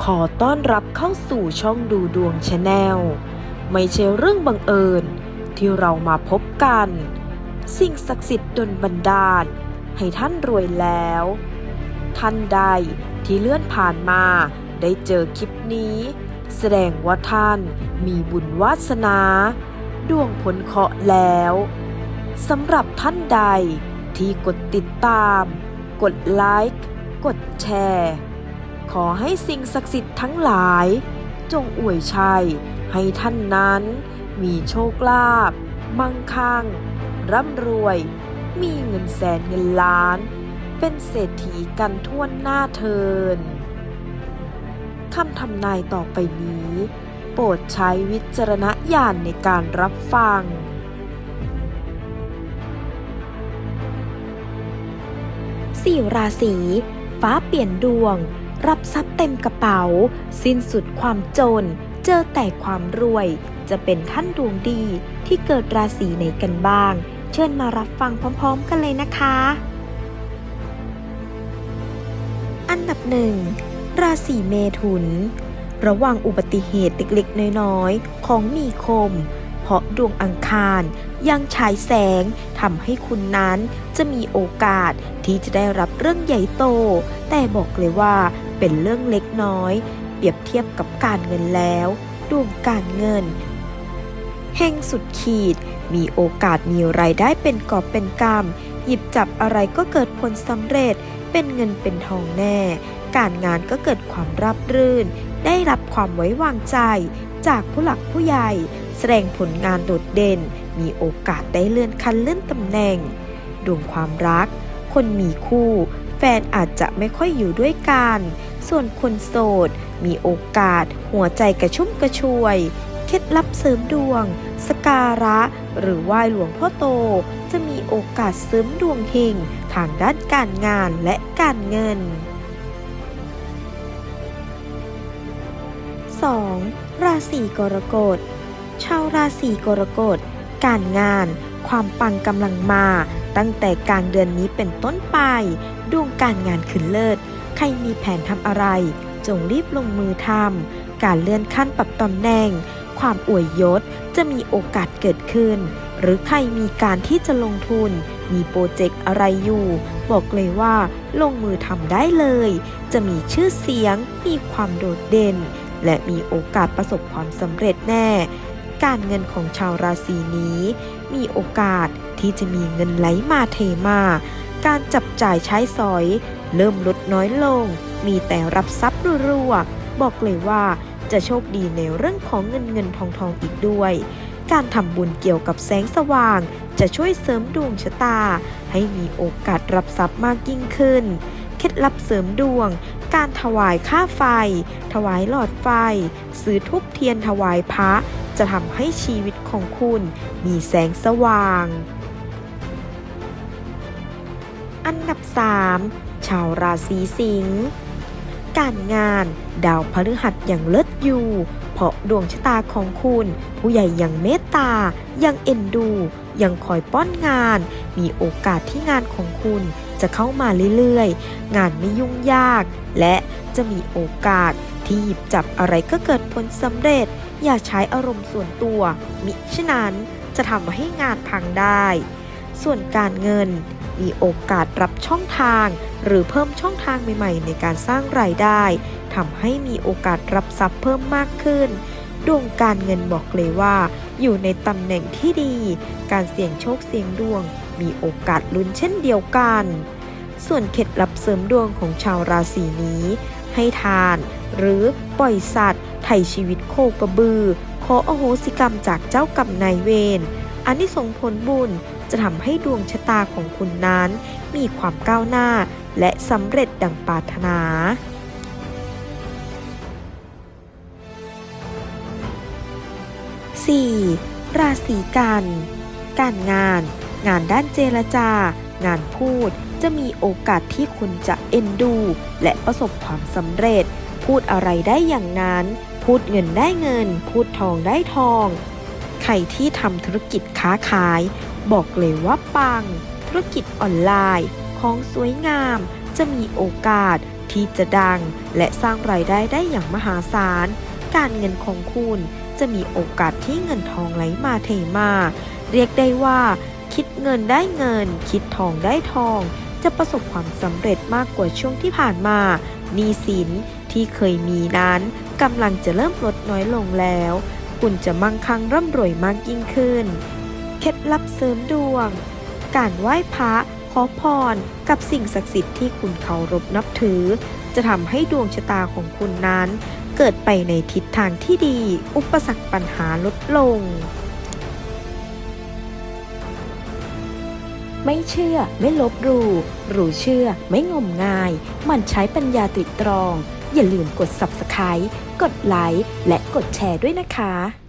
ขอต้อนรับเข้าสู่ช่องดูดวงชาแนลไม่ใช่เรื่องบังเอิญที่เรามาพบกัน สิ่งศักดิ์สิทธิ์ดลบันดาล ให้ท่านรวยแล้ว ท่านใดที่เลื่อนผ่านมาได้เจอคลิปนี้ แสดงว่าท่านมีบุญวาสนา ดวงผลเคาะแล้วสำหรับท่านใดที่กดติดตาม กดไลค์ กดแชร์ ขอให้สิ่งศักดิ์สิทธิ์ทั้งหลาย จงอวยชัย ให้ท่านนั้น มีโชคลาภมั่งคั่ง ร่ำรวย มีเงินแสนเงินล้าน เป็นเศรษฐีกันทั่วหน้าเทินคำทำนายต่อไปนี้ โปรดใช้วิจารณญาณในการรับฟังสี่ราศีฟ้าเปลี่ยนดวง รับทรัพย์เต็มกระเป๋า สิ้นสุดความจน เจอแต่ความรวย จะเป็นท่านดวงดีที่เกิดราศีไหนกันบ้าง เชิญมารับฟังพร้อม ๆ กันเลยนะคะ อันดับหนึ่งราศีเมถุน ระวังอุบัติเหตุเล็กๆ น้อยๆ ของมีคม เพราะดวงอังคารยังฉายแสงทำให้คุณนั้นจะมีโอกาสที่จะได้รับเรื่องใหญ่โต แต่บอกเลยว่า เป็นเรื่องเล็กน้อย เปรียบเทียบกับการเงินแล้วดวงการเงินเฮงสุดขีด มีโอกาสมีรายได้เป็นกอบเป็นกำหยิบจับอะไรก็เกิดผลสำเร็จ เป็นเงินเป็นทองแน่ การงานก็เกิดความราบรื่น ได้รับความไว้วางใจ จากผู้หลักผู้ใหญ่ แสดงผลงานโดดเด่น มีโอกาสได้เลื่อนขั้นเลื่อนตำแหน่ง ดวงความรัก คนมีคู่ แฟนอาจจะไม่ค่อยอยู่ด้วยกัน ส่วนคนโสด มีโอกาส หัวใจกระชุ่มกระชวย เคล็ดลับเสริมดวง สการะ หรือไหว้หลวงพ่อโต จะมีโอกาสเสริมดวงเฮงทางด้านการงานและการเงิน 2. ราศีกรกฎ ชาวราศีกรกฎ การงาน ความปังกำลังมา ตั้งแต่กลางเดือนนี้เป็นต้นไป ดวงการงานขึ้นเลิศ รมีแผนทำอะไร จงรีบลงมือทำการเลื่อนขั้นปรับตำแหน่ง ความอวยยศจะมีโอกาสเกิดขึ้น หรือใครมีการที่จะลงทุน มีโปรเจกต์อะไรอยู่ บอกเลยว่าลงมือทำได้เลย จะมีชื่อเสียง มีความโดดเด่น และมีโอกาสประสบความสำเร็จแน่ การเงินของชาวราศีนี้ มีโอกาสที่จะมีเงินไหลมาเทมา การจับจ่ายใช้สอย เริ่มลดน้อยลง มีแต่รับทรัพย์รัวๆบอกเลยว่าจะโชคดีในเรื่องของเงินเงินทองทองอีกด้วย การทำบุญเกี่ยวกับแสงสว่าง จะช่วยเสริมดวงชะตา ให้มีโอกาสรับทรัพย์มากยิ่งขึ้น เคล็ดลับเสริมดวง การถวายค่าไฟ ถวายหลอดไฟ ซื้อทุบเทียนถวายพระ จะทำให้ชีวิตของคุณมีแสงสว่าง อันดับ 3 ชาวราศีสิงห์การงานดาวพฤหัสอยังเลิศอยู่ เพราะดวงชะตาของคุณ ผู้ใหญ่ยังเมตตา ยังเอ็นดู ยังคอยป้อนงาน มีโอกาสที่งานของคุณจะเข้ามาเรื่อยๆ งานไม่ยุ่งยาก และจะมีโอกาสที่หยิบจับอะไรก็เกิดผลสำเร็จ อย่าใช้อารมณ์ส่วนตัว มิฉะนั้นจะทำให้งานพังได้ ส่วนการเงิน มีโอกาสรับช่องทาง หรือเพิ่มช่องทางใหม่ๆ ในการสร้างรายได้ทำให้มีโอกาสรับทรัพย์เพิ่มมากขึ้น ดวงการเงินบอกเลยว่า อยู่ในตำแหน่งที่ดี การเสี่ยงโชคเสี่ยงดวง มีโอกาสลุ้นเช่นเดียวกัน ส่วนเคล็ดลับเสริมดวงของชาวราศีนี้ ให้ทาน หรือปล่อยสัตว์ไถ่ชีวิตโคกระบือ ขออโหสิกรรมจากเจ้ากรรมนายเวรอันนี้ส่งผลบุญ จะทำให้ดวงชะตาของคุณนั้น มีความก้าวหน้า และสำเร็จดังปรารถนา 4. ราศีกัน การงาน งานด้านเจรจา งานพูดจะมีโอกาสที่คุณจะเอ็นดู และประสบความสำเร็จ พูดอะไรได้อย่างนั้น พูดเงินได้เงิน พูดทองได้ทอง ใครที่ทำธุรกิจค้าขาย บอกเลยว่าปัง ธุรกิจออนไลน์ของสวยงาม จะมีโอกาสที่จะดัง และสร้างรายได้ได้อย่างมหาศาล การเงินของคุณจะมีโอกาสที่เงินทองไหลมาเทมา เรียกได้ว่า คิดเงินได้เงิน คิดทองได้ทอง จะประสบความสำเร็จมากกว่าช่วงที่ผ่านมาหนี้สินที่เคยมีนั้นกำลังจะเริ่มลดน้อยลงแล้ว คุณจะมั่งคั่งร่ำรวยมากยิ่งขึ้น เคล็ดลับเสริมดวง การไหว้พระขอพรกับสิ่งศักดิ์สิทธิ์ที่คุณเคารพนับถือ จะทำให้ดวงชะตาของคุณนั้น เกิดไปในทิศทางที่ดี อุปสรรคปัญหาลดลง ไม่เชื่อไม่ลบหลู่รู้เชื่อไม่งมงาย มันใช้ปัญญาตริตรอง อย่าลืมกด Subscribe กดไลค์และกดแชร์ด้วยนะคะ